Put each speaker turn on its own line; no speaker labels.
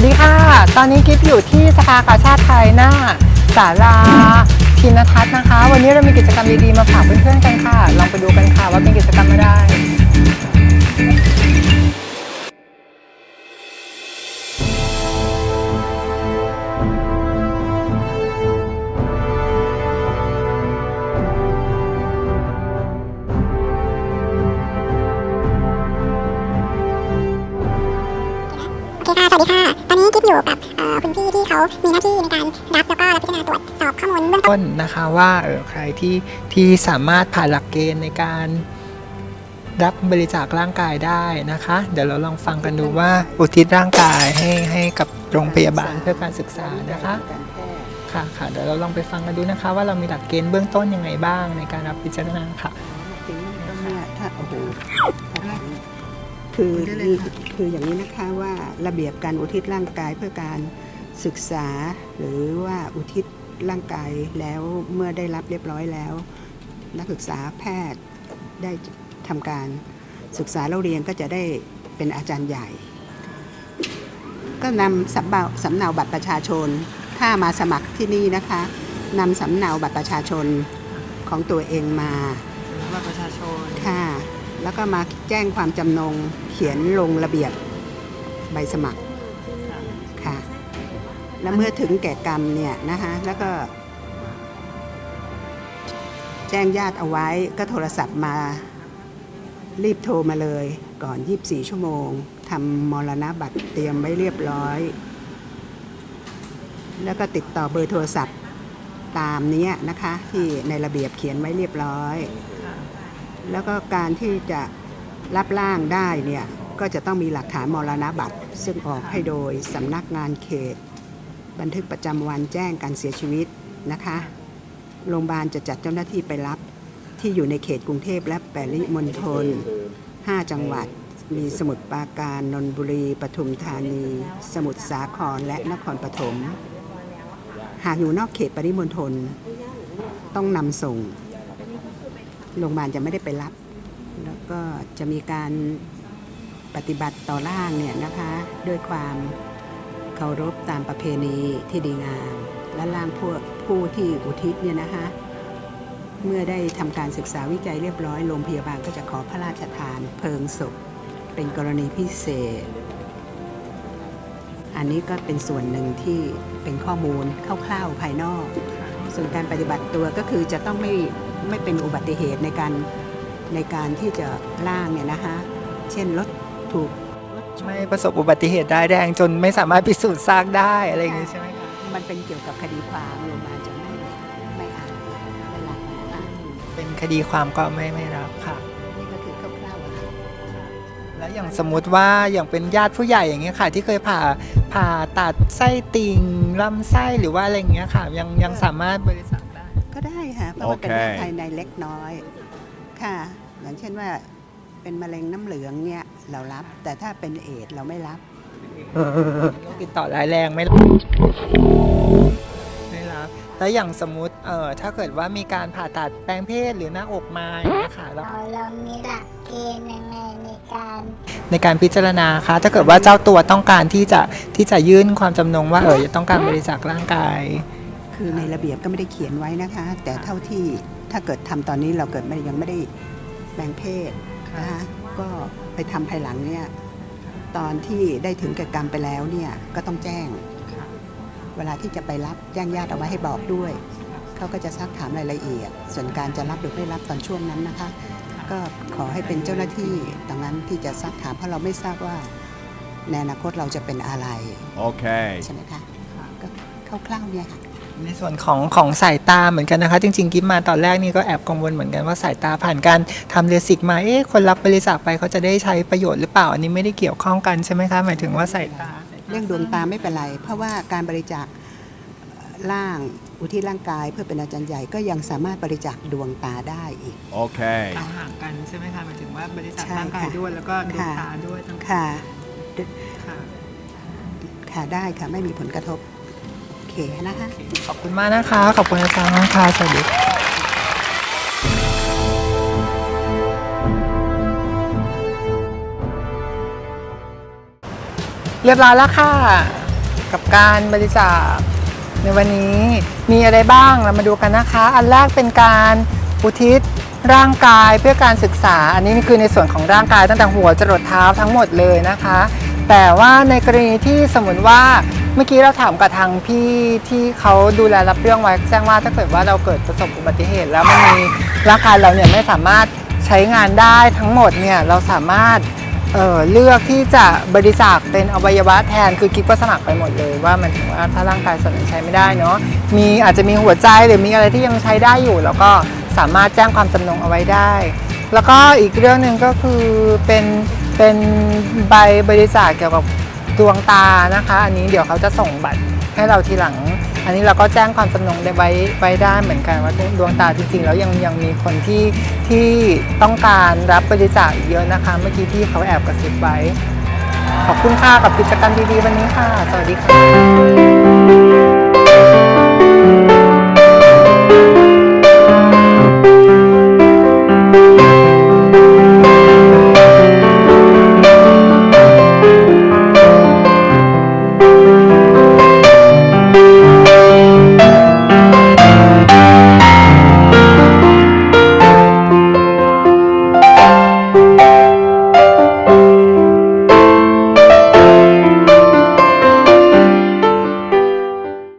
วัสดีค่ะ ตอนนี้กิฟอยู่ที่สภากาชาติไทยหน้าศาลาทินทัศน์นะคะ วันนี้เรามีกิจกรรมดีๆมาฝากเพื่อนๆกันค่ะ ลองไปดูกันค่ะว่าเป็นกิจกรรมอะไร
โอเคค่ะสวัสดีค่ะ อนนี้กิ๊บอยู่กับเอ่อคุณพี่ที่เขามีหน้าที่ในการรับแล้วก็รับพิจารณาตรวจสอบข้อมูลเบื้องต้น
ต้นนะคะว่าเออใครที่ที่สามารถผ่านหลักเกณฑ์ในการรับบริจาคร่างกายได้นะคะ เดี๋ยวเราลองฟังกันดูว่าอุทิศร่างกายให้ให้กับโรงพยาบาลเพื่อการศึกษานะคะค่ะค่ะเดี๋ยวเราลองไปฟังกันดูนะคะ ว่าเรามีหลักเกณฑ์เบื้องต้นยังไงบ้างในการรับพิจารณาค่ะ
คือคืออย่างนี้นะคะว่าระเบียบการอุทิศร่างกายเพื่อการศึกษา หรือว่าอุทิศร่างกายแล้วเมื่อได้รับเรียบร้อยแล้ว นักศึกษาแพทย์ได้ทำการศึกษาเราเรียนก็จะได้เป็นอาจารย์ใหญ่ ก็นำสำเนาสำเนาบัตรประชาชน ถ้ามาสมัครที่นี่นะคะนำสำเนาบัตรประชาชนของตัวเองมา
ว่าประชาชน
แล้วก็มาแจ้งความจำนงเขียนลงระเบียบใบสมัครค่ะ แล้วเมื่อถึงแก่กรรมเนี่ยนะคะแล้วก็ แจ้งญาติเอาไว้ก็โทรศัพท์มารีบโทรมาเลยก่อน 24 ชั่วโมงทำมรณบัตรเตรียมไว้เรียบร้อย แล้วก็ติดต่อเบอร์โทรศัพท์ตามนี้นะคะ ที่ในระเบียบเขียนไว้เรียบร้อย แล้วก็การที่จะรับร่างได้เนี่ยก็จะต้องมีหลักฐานมรณบัตร ซึ่งออกให้โดยสำนักงานเขต บันทึกประจำวันแจ้งการเสียชีวิตนะคะโรงพยาบาลจะจัดเจ้าหน้าที่ไปรับที่อยู่ในเขตกรุงเทพและปริมณฑล5 จังหวัดมีสมุทรปราการนนทบุรีปทุมธานี สมุทรสาครและนครปฐม หากอยู่นอกเขตปริมณฑลต้องนำส่ง โรงพยาบาลจะไม่ได้ไปรับ แล้วก็จะมีการปฏิบัติต่อร่างเนี่ยนะคะ ด้วยความเคารพตามประเพณีที่ดีงาม และร่างพวกผู้ที่อุทิศเนี่ยนะคะ เมื่อได้ทำการศึกษาวิจัยเรียบร้อยโรงพยาบาลก็จะขอพระราชทานเพลิงศพเป็นกรณีพิเศษ อันนี้ก็เป็นส่วนหนึ่งที่เป็นข้อมูลคร่าวๆภายนอก ส่วนการปฏิบัติตัวก็คือจะต้องไม่ ไม่เป็นอุบัติเหตุในการในการที่จะล่างเนี่ยนะคะ เช่นรถถูกรถชน
ไม่ประสบอุบัติเหตุได้ายแดงจนไม่สามารถพิสูจน์ซากได้อะไรอย่างนี้ใช่ไหมคะ
มันเป็นเกี่ยวกับคดีความโรงพยาบาลจะไม่ไม่อ่านไม่รับนะคะ
เป็นคดีความก็ไม่ไม่รับค่ะ
นี่ก็คือคร่าวๆอะค่ะ
แล้วอย่างสมมุติว่าอย่างเป็นญาติผู้ใหญ่อย่างเงี้ยค่ะ ที่เคยผ่าผ่าตัดไส้ติ่งลำไส้หรือว่าอะไรอย่างเงี้ยค่ะ ยังยังสามารถบริจาคได้
ก็ได้ค่ะเพราะมันเป็น
โอเค
โรคภายในเล็กน้อย ค่ะ อย่างเช่นว่าเป็นมะเร็งน้ำเหลืองเนี่ยเรารับ แต่ถ้าเป็นเอดส์เราไม่รับ
โรคติดต่อร้ายแรงไม่รับไม่รับ แล้วอย่างสมมุติเอ่อถ้าเกิดว่ามีการผ่าตัดแปลงเพศหรือหน้าอกมาอย่างเงี้ยค่ะแล้ว
เราเรามีหลักเกณฑ์ยังไงในการ
ในการพิจารณาคะถ้าเกิดว่าเจ้าตัวต้องการที่จะที่จะยื่นความจำนงว่าเออต้องการบริจาคร่างกาย
คือในระเบียบก็ไม่ได้เขียนไว้นะคะ แต่เท่าที่ถ้าเกิดทำตอนนี้เราเกิดไม่ยังไม่ได้แปลงเพศนะคะก็ไปทำภายหลังเนี่ยตอนที่ได้ถึงแก่กรรมไปแล้วเนี่ยก็ต้องแจ้ง เวลาที่จะไปรับแจ้งญาติเอาไว้ให้บอกด้วยเขาก็จะซักถามรายละเอียด ส่วนการจะรับหรือไม่รับตอนช่วงนั้นนะคะ ก็ขอให้เป็นเจ้าหน้าที่ตรงนั้นที่จะซักถามเพราะเราไม่ทราบว่าในอนาคตเราจะเป็นอะไร
Okay.
ใช่ไหมคะ ก็คร่าวๆเนี่ยค่ะ
ในส่วนของของสายตาเหมือนกันนะคะ จริงๆกิฟมาตอนแรกนี่ก็แอบกังวลเหมือนกันว่าสายตาผ่านการทำเลสิกมาเอ๊ะคนรับบริจาคไปเขาจะได้ใช้ประโยชน์หรือเปล่า อันนี้ไม่ได้เกี่ยวข้องกันใช่ไหมคะ หมายถึงว่าสายตา
เรื่องดวงตาไม่เป็นไร เพราะว่าการบริจาคร่างอุทิศร่างกาย เพื่อเป็นอาจารย์ใหญ่ก็ยังสามารถบริจาคดวงตาได้อีก
Okay.
ต่างหากกันใช่ไหมคะหมายถึงว่าบริจาค
ใช่
ร่างกาย
ค่ะ
ด้วยแล้วก็ดวง
ค่ะ
ตาด้วยทั้ง
ค่ะ
ค่ะ
ค่ะได้ค่ะไม่มีผลกระทบโอ เคนะคะ
ขอบคุณมากนะคะ ขอบคุณอาจารย์มากค่ะสวัสดีเรียบร้อยแล้วค่ะ กับการบริจาคในวันนี้มีอะไรบ้างเรามาดูกันนะคะ อันแรกเป็นการอุทิศร่างกายเพื่อการศึกษา อันนี้คือในส่วนของร่างกายตั้งแต่หัวจรดเท้าทั้งหมดเลยนะคะ แต่ว่าในกรณีที่สมมติว่า มื่อกี้เราถามกับทางพี่ที่เขาดูแลรับเรื่องไว้แจ้งว่าถ้าเกิดว่าเราเกิดประสบอุบัติเหตุ แล้วมันมีร่างกายเราเนี่ยไม่สามารถใช้งานได้ทั้งหมดเนี่ยเราสามารถเออเลือกที่จะบริจาคเป็นอวัยวะแทนคือกิ๊กก็สมัครไปหมดเลย ว่ามันถึงว่าถ้าร่างกายส่วนนั้นใช้ไม่ได้เนาะมีอาจจะมีหัวใจหรือมีอะไรที่ยังใช้ได้อยู่ แล้วก็สามารถแจ้งความจำนงเอาไว้ได้ แล้วก็อีกเรื่องหนึ่งก็คือเป็นเป็นใบบริจาคเกี่ยวกับ ดวงตานะคะ อันนี้เดี๋ยวเขาจะส่งบัตรให้เราทีหลัง อันนี้เราก็แจ้งความจำนงได้ไว้ไว้ได้เหมือนกันว่าดวงตาจริงๆแล้วยังยังมีคนที่ที่ต้องการรับบริจาคเยอะนะคะ เมื่อกี้ที่เขาแอบกระซิบไว้ ขอบคุณค่ะกับกิจกรรมดีๆวันนี้ค่ะ สวัสดีค่ะ